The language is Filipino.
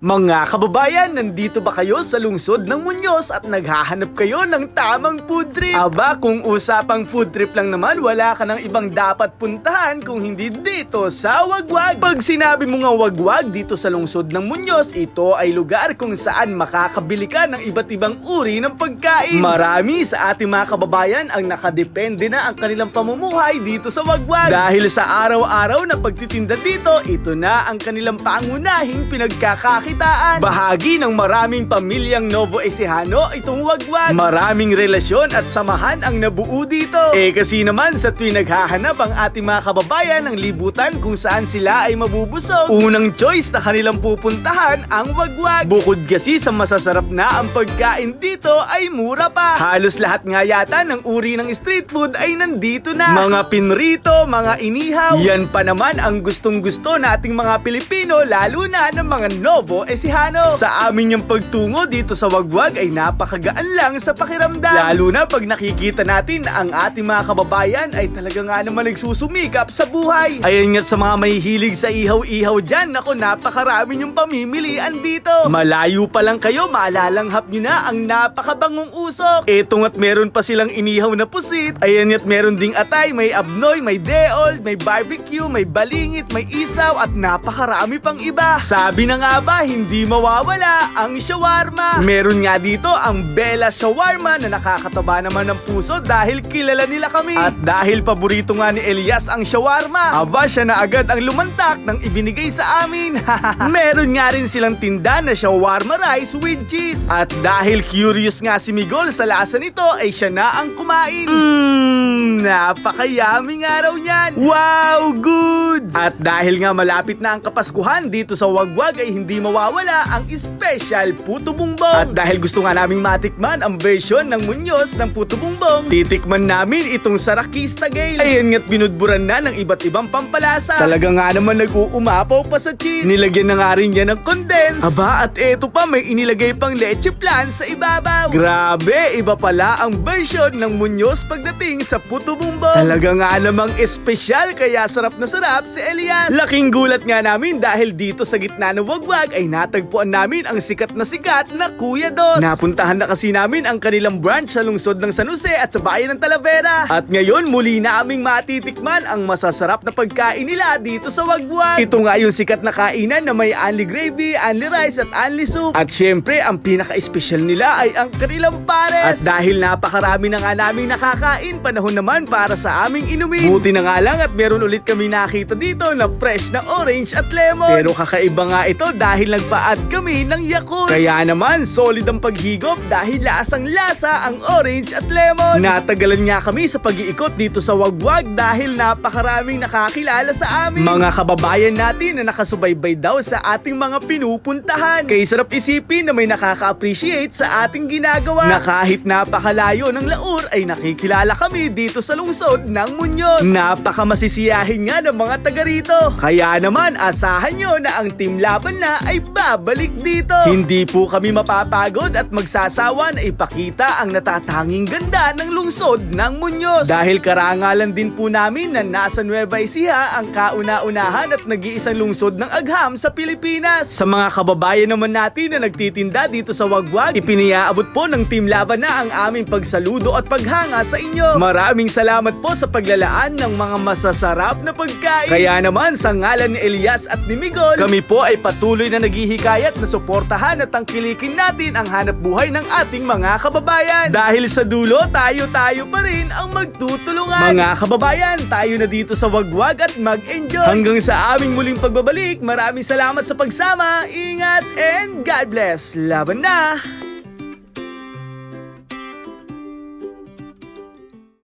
Mga kababayan, nandito ba kayo sa lungsod ng Muñoz at naghahanap kayo ng tamang food trip? Aba, kung usapang food trip lang naman, wala ka ng ibang dapat puntahan kung hindi dito sa Wagwag. Pag sinabi mo nga Wagwag dito sa lungsod ng Muñoz, ito ay lugar kung saan makakabili ka ng iba't ibang uri ng pagkain. Marami sa ating mga kababayan ang nakadepende na ang kanilang pamumuhay dito sa Wagwag. Dahil sa araw-araw na pagtitinda dito, ito na ang kanilang pangunahing pinagkakakitaan. Bahagi ng maraming pamilyang Novo Ecijano itong wagwag. Maraming relasyon at samahan ang nabuo dito. Eh kasi naman sa tuwing naghahanap ang ating mga kababayan ng libutan kung saan sila ay mabubusog, unang choice na kanilang pupuntahan ang wagwag. Bukod kasi sa masasarap na ang pagkain dito ay mura pa. Halos lahat nga yata ng uri ng street food ay nandito na. Mga pinrito, mga inihaw. Yan pa naman ang gustong gusto nating mga Pilipino lalo na ng mga Novo Ecijano. Sa amin yung pagtungo dito sa Wagwag ay napakagaan lang sa pakiramdam. Lalo na pag nakikita natin na ang ating mga kababayan ay talaga nga naman nagsusumikap sa buhay. Ayan nga sa mga mahihilig sa ihaw-ihaw dyan, nako napakarami yung pamimilian dito. Malayo pa lang kayo, maalalanghap nyo na ang napakabangong usok. Eto nga't meron pa silang inihaw na pusit. Ayan nga't meron ding atay, may abnoy, may deol, may barbecue, may balingit, may isaw at napakarami pang iba. Sabi na nga ba, hindi mawawala ang shawarma. Meron nga dito ang Bella Shawarma na nakakataba naman ng puso dahil kilala nila kami. At dahil paborito nga ni Elias ang shawarma, aba siya na agad ang lumantak nang ibinigay sa amin. Meron nga rin silang tinda na shawarma rice with cheese. At dahil curious nga si Migol sa lasa nito ay siya na ang kumain. Mmm, napakayami nga raw niyan. Wow! At dahil nga malapit na ang Kapaskuhan dito sa Wagwag ay hindi mawawala ang special puto bumbong. At dahil gusto nga naming matikman ang version ng Munyos ng puto bumbong, titikman namin itong Sarakista Gale. Ayan nga't binudburan na ng iba't ibang pampalasa. Talaga nga naman nag-uumapaw pa sa cheese. Nilagyan na nga rin niya ng condense. Aba, at eto pa may inilagay pang leche plan sa ibabaw. Grabe, iba pala ang version ng Munyos pagdating sa puto bumbong. Talaga nga namang espesyal kaya sarap na sarap si Elias. Laking gulat nga namin dahil dito sa gitna ng wagwag ay natagpuan namin ang sikat na sikat na Kuya Dos. Napuntahan na kasi namin ang kanilang branch sa lungsod ng San Jose at sa bayan ng Talavera. At ngayon muli na aming matitikman ang masasarap na pagkain nila dito sa wagwag. Ito nga yung sikat na kainan na may only gravy, only rice at only soup. At syempre ang pinaka-espesyal nila ay ang kanilang pares. At dahil napakarami na nga naming nakakain, panahon naman para sa aming inumin. Buti na nga lang at meron ulit kami nakita dito na fresh na orange at lemon. Pero kakaiba nga ito dahil nagpa-add kami ng Yakult. Kaya naman, solid ang paghigop dahil lasang lasa ang orange at lemon. Natagalan nga kami sa pag-iikot dito sa Wagwag dahil napakaraming nakakilala sa amin. Mga kababayan natin na nakasubaybay daw sa ating mga pinupuntahan. Kaya sarap isipin na may nakaka-appreciate sa ating ginagawa. Na kahit napakalayo ng laur ay nakikilala kami dito sa lungsod ng Muñoz. Napakamasisiyahin nga ng mga taga rito. Kaya naman asahan nyo na ang team laban na ay babalik dito. Hindi po kami mapapagod at magsasawa na ipakita ang natatanging ganda ng lungsod ng Muñoz. Dahil karangalan din po namin na nasa Nueva Ecija ang kauna-unahan at nag-iisang lungsod ng agham sa Pilipinas. Sa mga kababayan naman natin na nagtitinda dito sa Wagwag, ipiniaabot po ng team laban na ang aming pagsaludo at paghanga sa inyo. Maraming salamat po sa paglalaan ng mga masasarap na pagkain. Kaya naman sa ngalan ni Elias at ni Migol, kami po ay patuloy na naghihikayat na suportahan at tangkilikin natin ang hanap buhay ng ating mga kababayan. Dahil sa dulo, tayo-tayo pa rin ang magtutulungan. Mga kababayan, tayo na dito sa Wagwag at mag-enjoy. Hanggang sa aming muling pagbabalik, maraming salamat sa pagsama, ingat, and God bless. Laban na!